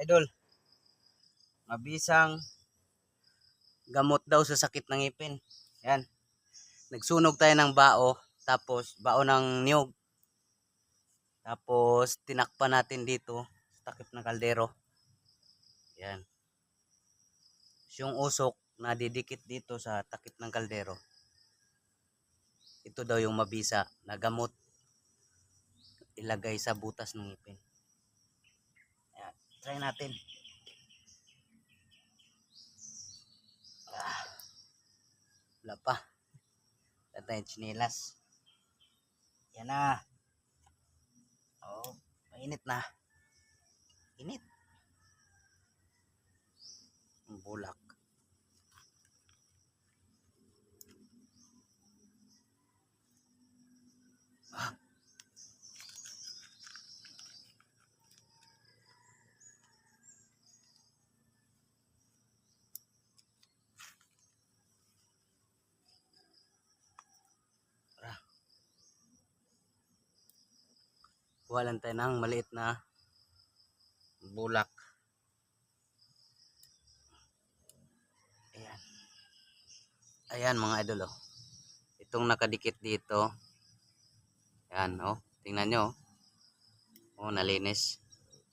idol. Mabisang gamot daw sa sakit ng ngipin. Yan. Nagsunog tayo ng bao, tapos bao ng niyog. Tapos tinakpan natin dito sa takip ng kaldero. Yan. Yung usok na didikit dito sa takip ng kaldero. Ito daw yung mabisa na gamot ilagay sa butas ng ngipin. Natin. Ah, wala pa. Wala tayong chinilas. Yan na. Oh, mainit na. Init. Ang bulak. Kuha lang tayo ng maliit na bulak. Ayan. Ayan mga idol oh. Itong nakadikit dito. Ayan oh. Tingnan nyo oh. Oh, nalinis.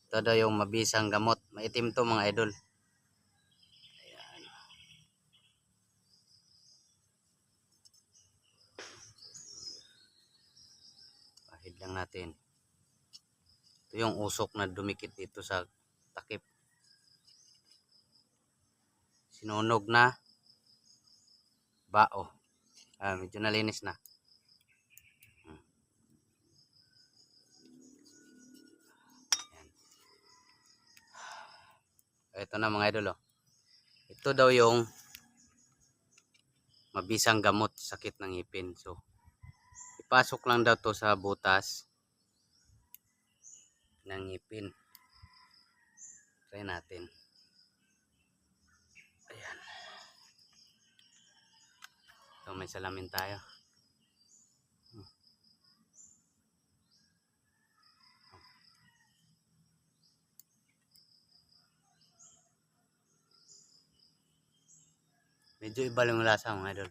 Ito daw yung mabisang gamot. Maitim to mga idol. Lang natin. Yung usok na dumikit dito sa takip. Sinunog na bao. Ah, medyo nalinis na. Hmm. Ito na mga idol oh. Ito daw yung mabisang gamot sa sakit ng ngipin. So, ipasok lang daw to sa butas ng ngipin. Try natin. Ayan. So may salamin tayo. Medyo iba lang lasa mga idol.